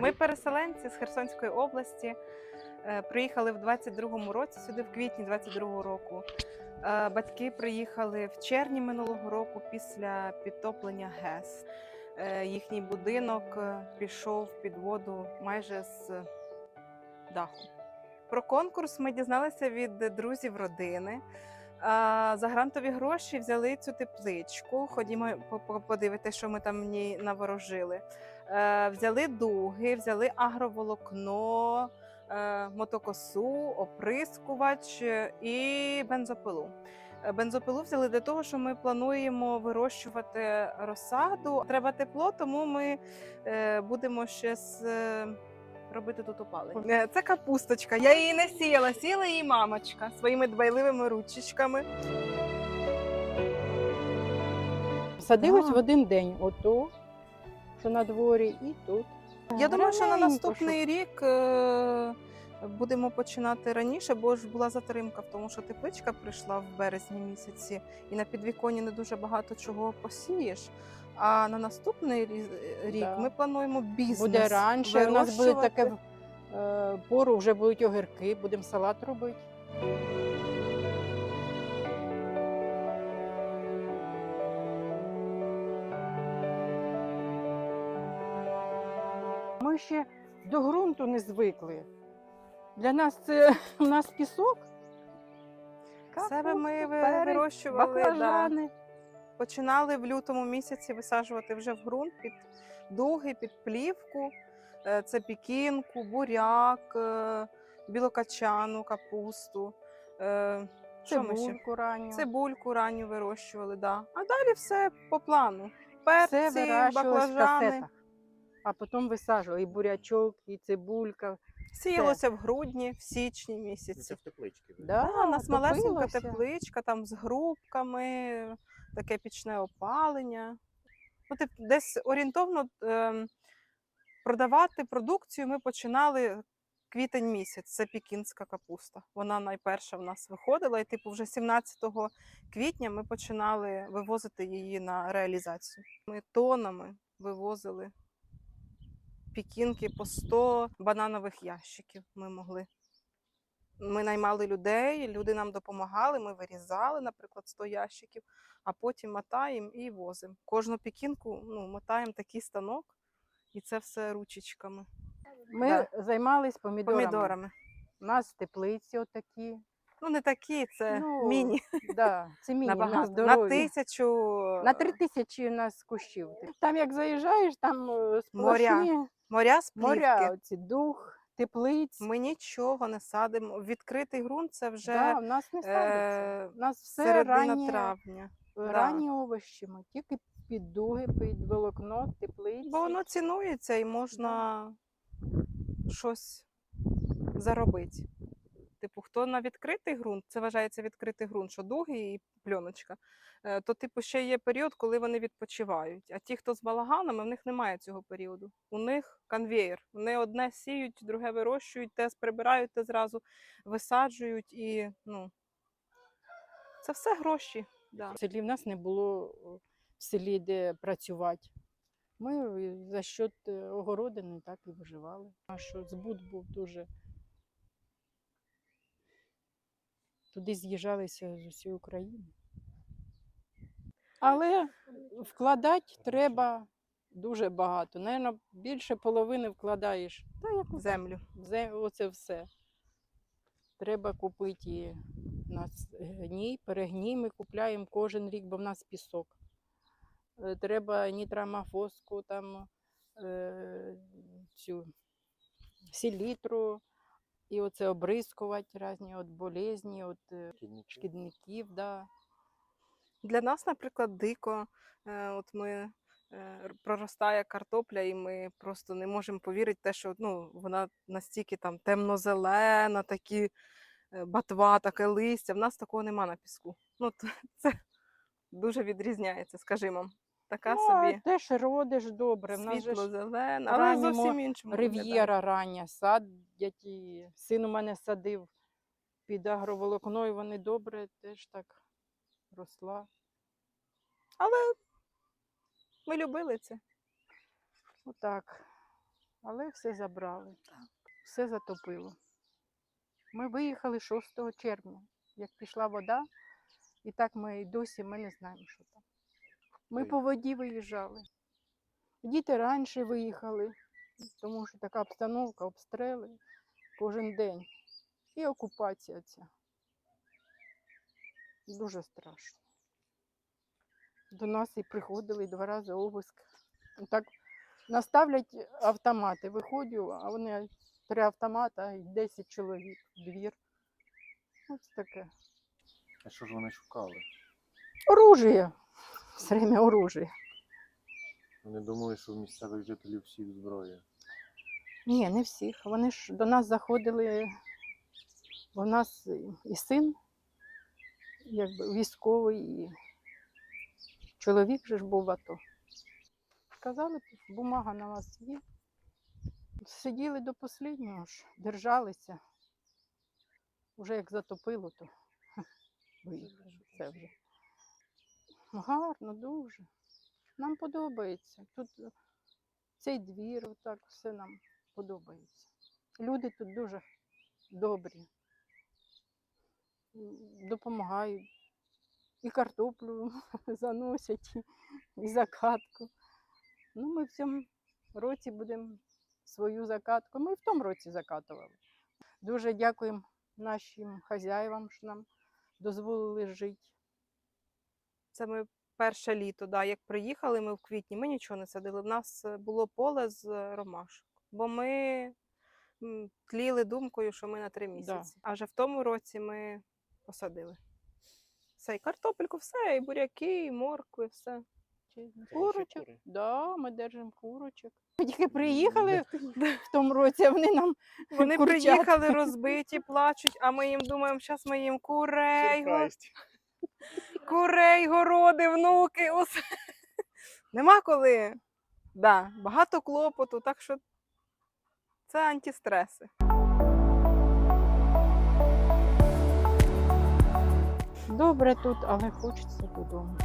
Ми переселенці з Херсонської області. е, Приїхали в 22-му році, сюди в квітні 22-го року. Е, Батьки приїхали в червні минулого року після підтоплення ГЕС. Е, Їхній будинок пішов під воду майже з даху. Про конкурс ми дізналися від друзів родини. За грантові гроші взяли цю тепличку. Ходімо по- по- подивитися, що ми там в ній наворожили. Е, Взяли дуги, взяли агроволокно, е, мотокосу, оприскувач е, і бензопилу. Бензопилу взяли для того, що ми плануємо вирощувати розсаду. Треба тепло, тому ми будемо ще з. Робити тут опалення. Це капусточка. Я її не сіяла, сіяла її мамочка своїми дбайливими ручечками. Садилось А. в один день. Ото, на дворі, і тут. Я думаю, що на наступний рік е, будемо починати раніше, бо ж була затримка тому, що тепличка прийшла в березні місяці, і на підвіконні не дуже багато чого посієш. А на наступний рік Да. ми плануємо бізнес. Буде раніше. У нас буде таке е, пору, вже будуть огірки, будемо салат робити. Ми ще до ґрунту не звикли. Для нас це у нас пісок. Себе ми перець, вирощували. Да. Починали в лютому місяці висаджувати вже в ґрунт під дуги, під плівку. Е, Це пікінку, буряк, е, білокачану, капусту. Е? Цибульку ранню. Цибульку ранню вирощували, да. А далі все по плану. Все Перці, вирощувалось в баклажани. касетах. А потім висаджували і бурячок, і цибулька. Сіялося в грудні, в січні Ну, Це в теплички. ви. Да, Да, у нас малесенька тепличка, там з грубками, таке пічне опалення. Ну, тип, десь орієнтовно ем, продавати продукцію ми починали квітень місяць. Це пікінська капуста. Вона найперша в нас виходила, і типу вже 17 квітня ми починали вивозити її на реалізацію. Ми тонами вивозили пікінки по 100 бананових ящиків. Ми могли ми наймали людей, люди нам допомагали, ми вирізали, наприклад, 100 ящиків, а потім мотаємо і возимо. Кожну пікінку ну, мотаємо такий станок, і це все ручечками, Ми Да. займались помідорами. помідорами. У нас теплиці отакі. Ну, не такі, це Ну, міні. Да, це міні, на. На тисячу На три тисячі у нас кущів. Там як заїжджаєш, там е, Моря, сплошні моря з плівки. моря, оці дух, теплиць. Ми нічого не садимо. Відкритий ґрунт це вже да, у нас не садиться. е, У нас все рані ранні, травня. ранні овощі. Ми тільки під дуги, під волокно, теплиці. Бо воно цінується і можна щось заробити. Хто на відкритий ґрунт, це вважається відкритий ґрунт, що дуги і пленочка, е, то, типу, ще є період, коли вони відпочивають. А ті, хто з балаганами, в них немає цього періоду. У них конвеєр. Вони одне сіють, друге вирощують, те прибирають, те зразу висаджують і ну. Це все гроші. Да. В селі в нас не було в селі, де працювати. Ми е, за счет е, огородини так і виживали. Що збут був дуже. Туди з'їжджалися з усієї України. Але вкладати треба дуже багато. Навірно, більше половини вкладаєш. Та як В землю. Оце все. Треба купити у нас гній, перегній ми купляємо кожен рік, бо в нас пісок. Е, Треба нітрамофоску, там е, цю селітру, і оце обрискувати різні от болезні, от е, Шкідники. шкідників. Да. Для нас, наприклад, дико. Е, От ми е, проростає картопля, і ми просто не можемо повірити, те, що ну, вона настільки там темно-зелена, такі е, батва, таке листя. В нас такого нема на піску. Ну, це дуже відрізняється, скажімо. Така Ну, собі теж родиш добре. Світло-зелена, але зовсім іншому. Рив'єра рання, садять і син у мене садив під агроволокно, і вони добре теж так росла. Але ми любили це. Отак. але все забрали. Все затопило. Ми виїхали 6 червня, як пішла вода, і так ми досі ми не знаємо, що там. Ми по воді виїжджали. Діти раніше виїхали, тому що така обстановка, обстріли кожен день. І окупація ця. Дуже страшно. До нас і приходили два рази обиск. Так наставлять автомати. Виходжу, а вони три автомата і 10 чоловік в двір. Ось таке. А що ж вони шукали? Оружие. Все время оружие. Вони думали, що в місцевих жителів всіх зброя. Ні, не всіх. Вони ж до нас заходили. У нас і син, якби військовий, і чоловік же ж був в АТО. Сказали, бумага на вас є. Сиділи до останнього ж, держалися. Уже як затопило, то виїхали. Все вже. Гарно, дуже. Нам подобається. Тут е, цей двір, так все нам подобається. Люди тут дуже добрі, допомагають. І картоплю заносять, і закатку. Ну, ми в цьому році будемо свою закатку. Ми в тому році закатували. Дуже дякуємо нашим хазяївам, що нам дозволили жити. Це ми перше літо, да, як приїхали ми в квітні, ми нічого не садили. В нас е, було поле з ромашок, бо ми тліли думкою, що ми на три місяці. А вже в тому році ми посадили. Все, і картопельку, все, і буряки, і моркви, все. Курочок. Да, ми держимо курочок. Ми тільки приїхали в тому році, а вони нам Вони курчат. приїхали розбиті, плачуть, а ми їм думаємо, зараз ми їм курей, курей, городи, внуки, усе. Нема коли. Да, багато клопоту, так що це антистреси. Добре тут, але хочеться додому.